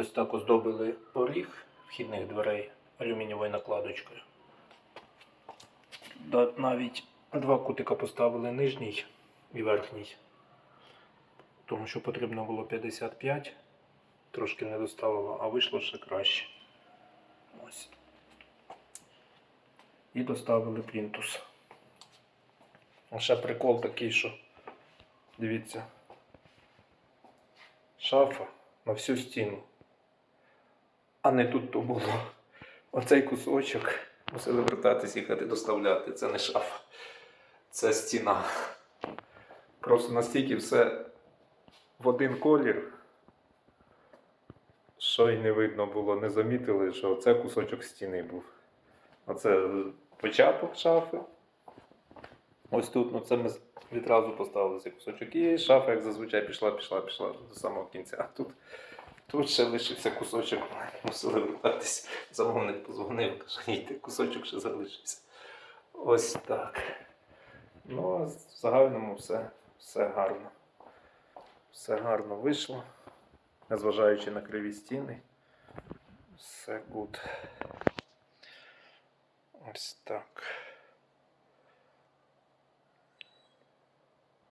Ось так оздобили поріг вхідних дверей алюмінієвою накладочкою. Навіть два кутика поставили нижній і верхній. Тому що потрібно було 55, трошки не доставило, а вийшло ще краще. Ось. І доставили плінтус. А ще прикол такий, що дивіться. Шафа на всю стіну. А не тут то було. Оцей кусочок мусили вертатись, їхати доставляти. Це не шафа. Це стіна. Просто настільки все в один колір, що й не видно було, не замітили, що це кусочок стіни був. Оце початок шафи. Ось тут, ну це ми відразу поставили цей кусочок. І шафа, як зазвичай, пішла, пішла, пішла до самого кінця. Тут, тут ще лишився кусочок. Мусили вертатись. Замовник позвонив, каже, йди, кусочок ще залишився. Ось так. Ну, а в загальному все, все гарно. Все гарно вийшло. Незважаючи на криві стіни. Все гуд. Ось так.